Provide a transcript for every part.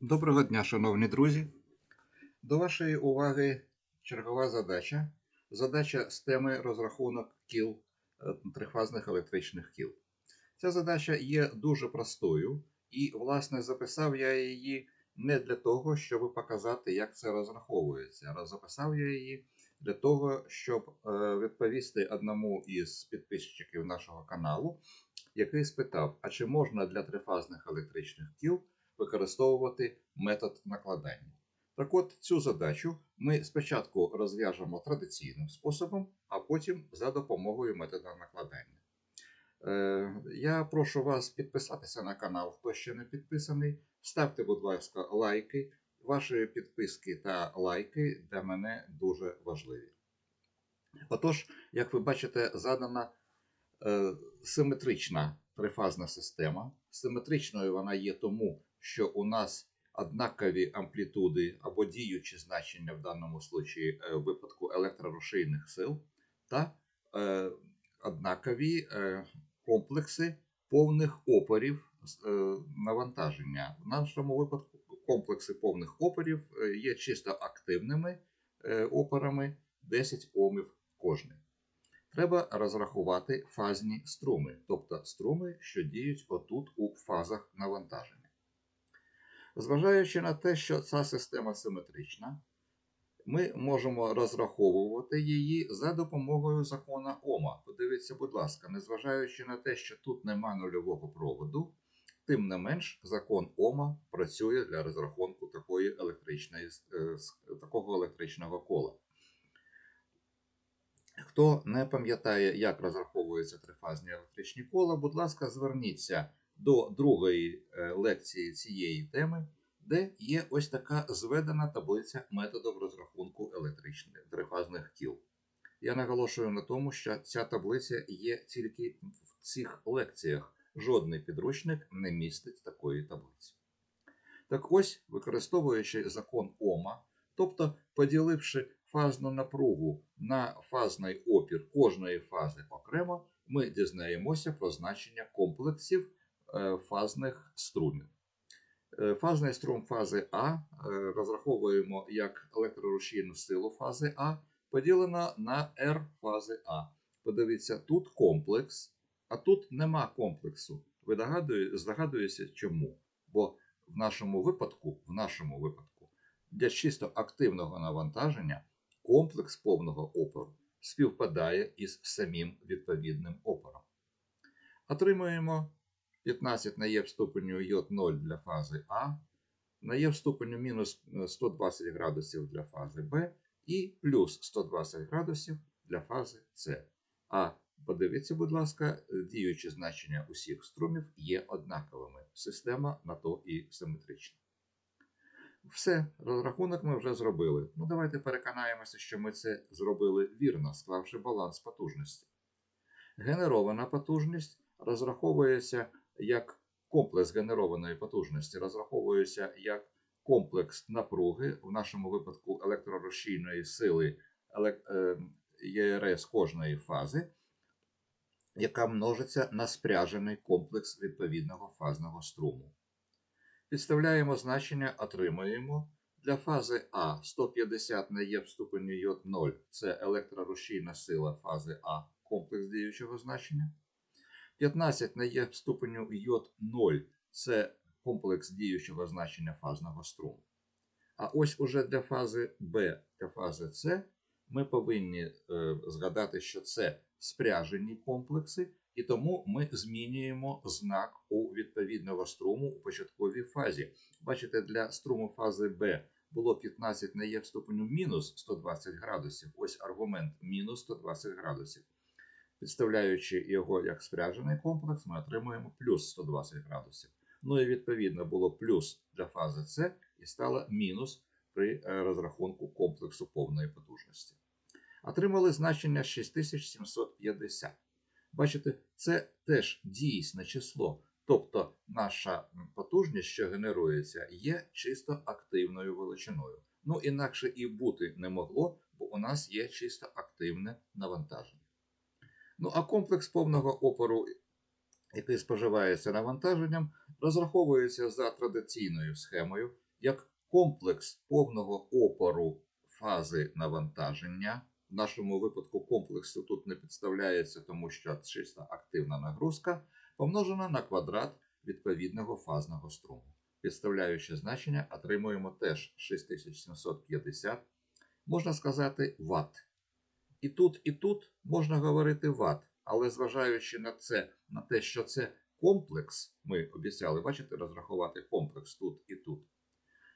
Доброго дня, шановні друзі. До вашої уваги чергова задача. Задача з теми розрахунок кіл е, трифазних електричних кіл. Ця задача є дуже простою, і, власне, записав я її не для того, щоб показати, як це розраховується. а Записав я її для того, щоб е, відповісти одному із підписчиків нашого каналу, який спитав: а чи можна для трифазних електричних кіл використовувати метод накладання. Так от цю задачу ми спочатку розв'яжемо традиційним способом, а потім за допомогою методу накладання. Е, Я прошу вас підписатися на канал, хто ще не підписаний. Ставте, будь ласка, лайки. Ваші підписки та лайки для мене дуже важливі. Отож, як ви бачите, задана е, симетрична трифазна система. Симетричною вона є тому, що у нас однакові амплітуди або діючі значення в даному случаї е, випадку електрорушійних сил, та е, однакові е, комплекси повних опорів е, навантаження. В нашому випадку комплекси повних опорів е, є чисто активними е, опорами 10 омів кожний. Треба розрахувати фазні струми, тобто струми, що діють отут у фазах навантаження. Зважаючи на те, що ця система симетрична, ми можемо розраховувати її за допомогою закона Ома. Подивіться, будь ласка, незважаючи на те, що тут нема нульового проводу, тим не менш закон Ома працює для розрахунку такої електричної, е, такого електричного кола. Хто не пам'ятає, як розраховуються трифазні електричні кола, будь ласка, зверніться до другої е, лекції цієї теми, де є ось така зведена таблиця методів розрахунку електричних трифазних кіл. Я наголошую на тому, що ця таблиця є тільки в цих лекціях. Жодний підручник не містить такої таблиці. Так ось, використовуючи закон Ома, тобто поділивши фазну напругу на фазний опір кожної фази окремо, ми дізнаємося про значення комплексів фазних струмів. Е, фазний струм фази А е, розраховуємо як електрорушійну силу фази А, поділена на R фази А. Подивіться, тут комплекс, а тут нема комплексу. Ви здогадуєтеся, чому? Бо в нашому випадку, в нашому випадку, для чисто активного навантаження комплекс повного опору співпадає із самим відповідним опором. Отримуємо 15 на Е в ступеню йод 0 для фази А, на Е в ступеню мінус 120 градусів для фази Б і плюс 120 градусів для фази С. А подивіться, будь ласка, діючі значення усіх струмів є однаковими. Система на то і симетрична. Все, розрахунок ми вже зробили. Ну, давайте переконаємося, що ми це зробили вірно, склавши баланс потужності. Генерована потужність розраховується як комплекс генерованої потужності, розраховується як комплекс напруги, в нашому випадку електрорушійної сили е, ЄРС кожної фази, яка множиться на спряжений комплекс відповідного фазного струму. Підставляємо значення, отримуємо. Для фази А 150 на Є в ступені йод 0 це електрорушійна сила фази А, комплекс діючого значення. 15 на Є ступеню йод 0 це комплекс діючого значення фазного струму. А ось уже для фази Б та фази С ми повинні е, згадати, що це спряжені комплекси, і тому ми змінюємо знак у відповідного струму у початковій фазі. Бачите, для струму фази Б було 15 на Є ступеню мінус 120 градусів. Ось аргумент мінус 120 градусів. Підставляючи його як спряжений комплекс, ми отримуємо плюс 120 градусів. Ну і відповідно було плюс для фази С і стало мінус при е, розрахунку комплексу повної потужності. Отримали значення 6750. Бачите, це теж дійсне число. Тобто наша потужність, що генерується, є чисто активною величиною. Ну, інакше і бути не могло, бо у нас є чисто активне навантаження. Ну, а комплекс повного опору, який споживається навантаженням, розраховується за традиційною схемою. як комплекс повного опору фази навантаження. В нашому випадку комплексу тут не підставляється, тому що чиста активна нагрузка помножена на квадрат відповідного фазного струму. Підставляючи значення, отримуємо теж 6750, можна сказати, Вт. І тут, і тут можна говорити Вт, але зважаючи на це, на те, що це комплекс, ми обіцяли, бачите, розрахувати комплекс тут і тут,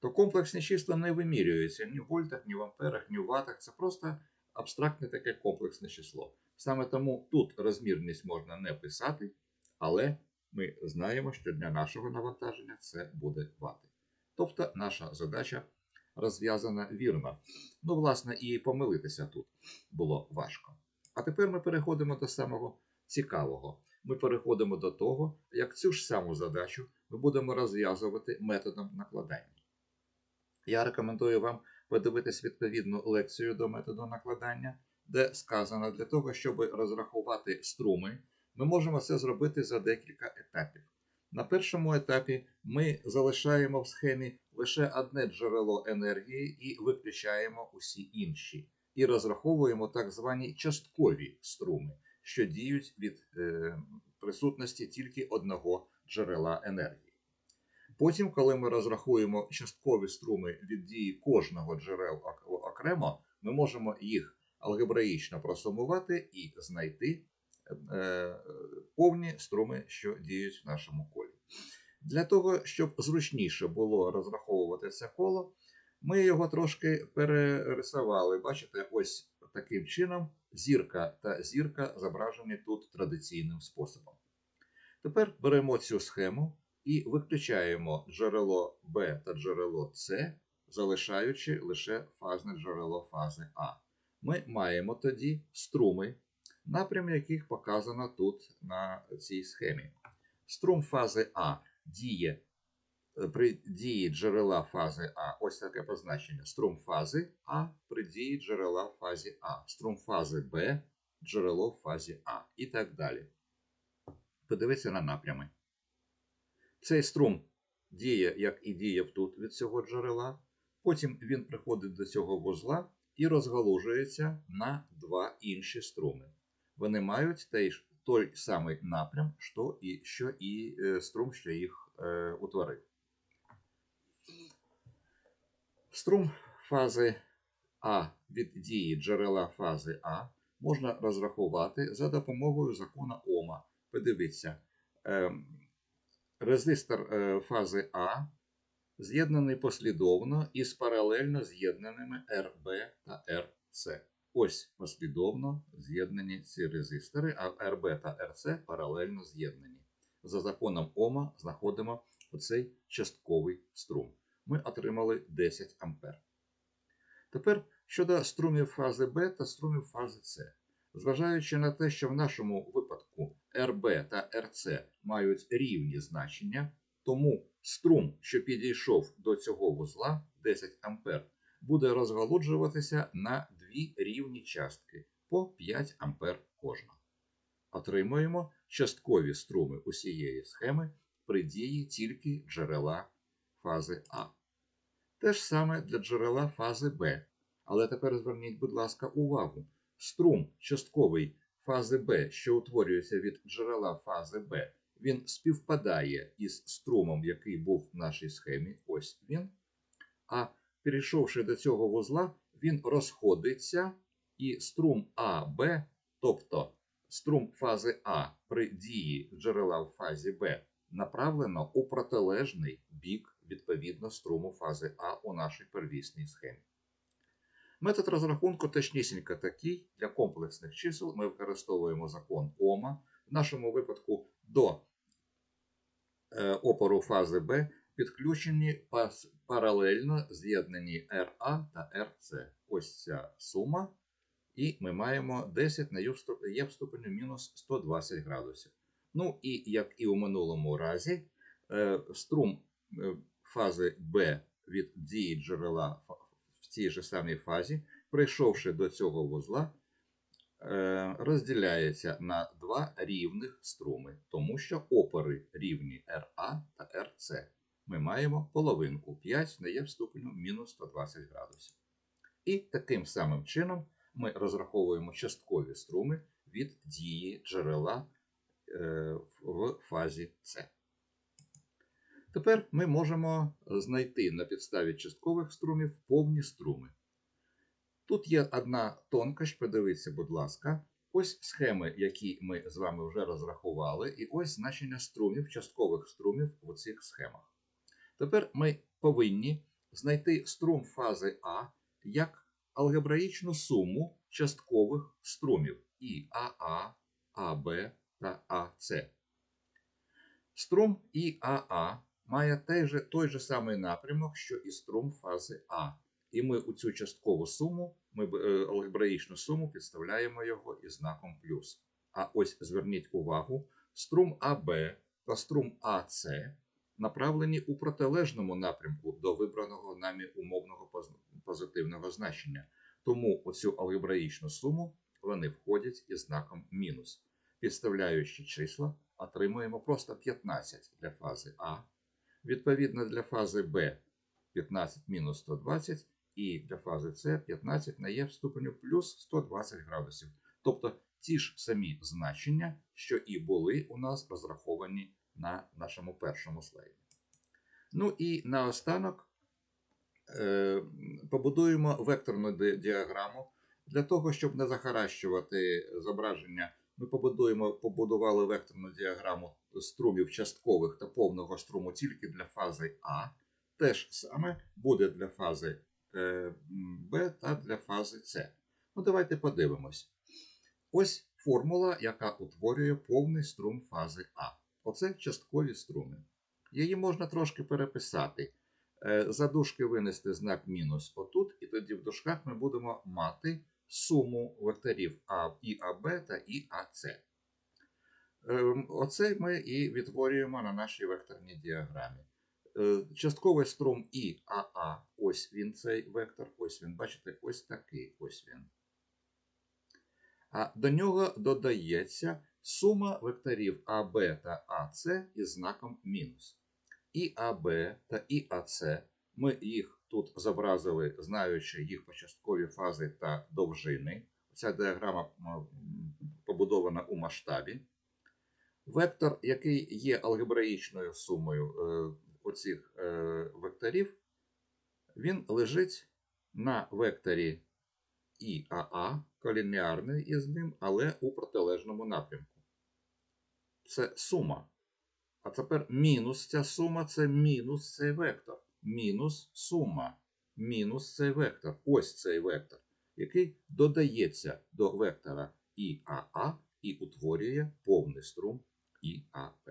то комплексні числа не вимірюються ні в вольтах, ні в амперах, ні в ватах. Це просто абстрактне таке комплексне число. Саме тому тут розмірність можна не писати, але ми знаємо, що для нашого навантаження це буде вати. Тобто наша задача розв'язана вірно. Ну, власне, і помилитися тут було важко. А тепер ми переходимо до самого цікавого. Ми переходимо до того, як цю ж саму задачу ми будемо розв'язувати методом накладання. Я рекомендую вам подивитись відповідну лекцію до методу накладання, де сказано для того, щоб розрахувати струми, ми можемо це зробити за декілька етапів. На першому етапі ми залишаємо в схемі лише одне джерело енергії і виключаємо усі інші, і розраховуємо так звані часткові струми, що діють від е, присутності тільки одного джерела енергії. Потім, коли ми розрахуємо часткові струми від дії кожного джерел окремо, ми можемо їх алгебраїчно просумувати і знайти е, повні струми, що діють в нашому колі. Для того, щоб зручніше було розраховувати це коло, ми його трошки перерисували. Бачите, ось таким чином зірка та зірка зображені тут традиційним способом. Тепер беремо цю схему і виключаємо джерело Б та джерело С, залишаючи лише фазне джерело фази А. Ми маємо тоді струми, напрям яких показано тут на цій схемі. Струм фази А діє при дії джерела фази А. Ось таке позначення. Струм фази А при дії джерела фазі А. Струм фази Б, джерело фазі А. І так далі. Подивіться на напрями. Цей струм діє, як і діяв тут від цього джерела. Потім він приходить до цього вузла і розгалужується на два інші струми. Вони мають той, той самий напрям, що і, що і е, струм, що їх е, утворив. Струм фази А від дії джерела фази А можна розрахувати за допомогою закону Ома. Подивіться, е, резистор е, фази А з'єднаний послідовно із паралельно з'єднаними РБ та РЦ. Ось послідовно з'єднані ці резистори, а РБ та РЦ паралельно з'єднані. За законом Ома знаходимо оцей частковий струм. Ми отримали 10 А. Тепер щодо струмів фази Б та струмів фази С. Зважаючи на те, що в нашому випадку РБ та РЦ мають рівні значення, тому струм, що підійшов до цього вузла 10 А, буде розгалуджуватися на дві рівні частки по 5 А кожна. Отримуємо часткові струми усієї схеми при дії тільки джерела фази А. Те ж саме для джерела фази Б. Але тепер зверніть, будь ласка, увагу. Струм частковий фази Б, що утворюється від джерела фази Б, він співпадає із струмом, який був в нашій схемі. Ось він. А перейшовши до цього вузла, він розходиться і струм АБ, тобто струм фази А при дії джерела в фазі Б, направлено у протилежний бік відповідно струму фази А у нашій первісній схемі. Метод розрахунку точнісінько такий. Для комплексних чисел ми використовуємо закон Ома. В нашому випадку до е, опору фази Б підключені паралельно з'єднані RA та RC. Ось ця сума. І ми маємо 10 на Є в ступені мінус 120 градусів. Ну і як і у минулому разі, е, струм е, фази Б від дії джерела в цій же самій фазі, прийшовши до цього вузла, е, розділяється на два рівних струми, тому що опори рівні RA та RC. Ми маємо половинку 5 на є в ступеню мінус 120 градусів. І таким самим чином ми розраховуємо часткові струми від дії джерела е, в фазі С. Тепер ми можемо знайти на підставі часткових струмів повні струми. Тут є одна тонкощ, подивіться, будь ласка. Ось схеми, які ми з вами вже розрахували, і ось значення струмів, часткових струмів в цих схемах. Тепер ми повинні знайти струм фази А як алгебраїчну суму часткових струмів і АА, АБ та АС. Струм ІАА має той же, той же самий напрямок, що і струм фази А. І ми у цю часткову суму, ми е, алгебраїчну суму підставляємо його із знаком плюс. А ось зверніть увагу, струм АБ та струм АС направлені у протилежному напрямку до вибраного нами умовного позитивного значення. Тому у цю алгебраїчну суму вони входять із знаком мінус. Підставляючи числа, отримуємо просто 15 для фази А. Відповідно для фази Б 15 мінус 120 і для фази С 15 на Є в ступеню плюс 120 градусів. Тобто ті ж самі значення, що і були у нас розраховані на нашому першому слайді. Ну і наостанок е, побудуємо векторну діаграму. Для того, щоб не захаращувати зображення, ми побудуємо, побудували векторну діаграму струмів часткових та повного струму тільки для фази А. Те ж саме буде для фази е, Б та для фази С. Ну, давайте подивимось. Ось формула, яка утворює повний струм фази А. Оце часткові струми. Її можна трошки переписати. Е, за дужки винести знак мінус отут, і тоді в дужках ми будемо мати суму векторів А, ІАБ та ІАЦ. Ем, оце ми і відтворюємо на нашій векторній діаграмі. Е, частковий струм ІАА, ось він цей вектор, ось він, бачите, ось такий ось він. А до нього додається сума векторів АБ та АС із знаком мінус. І АБ та ІАЦ ми їх тут зобразили, знаючи їх початкові фази та довжини. Ця діаграма побудована у масштабі. Вектор, який є алгебраїчною сумою е, оцих е, векторів, він лежить на векторі ІАА, колінеарний із ним, але у протилежному напрямку. Це сума. А тепер мінус ця сума це мінус цей вектор. Мінус сума. Мінус цей вектор. Ось цей вектор, який додається до вектора ІАА і утворює повний струм ІАП.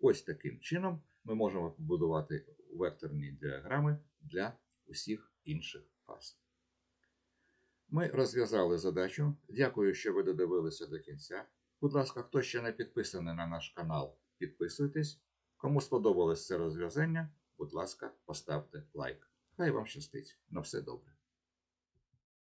Ось таким чином ми можемо побудувати векторні діаграми для усіх інших фаз. Ми розв'язали задачу. Дякую, що ви додивилися до кінця. Будь ласка, хто ще не підписаний на наш канал, підписуйтесь. Кому сподобалось це розв'язання, будь ласка, поставте лайк. Хай вам щастить. На все добре.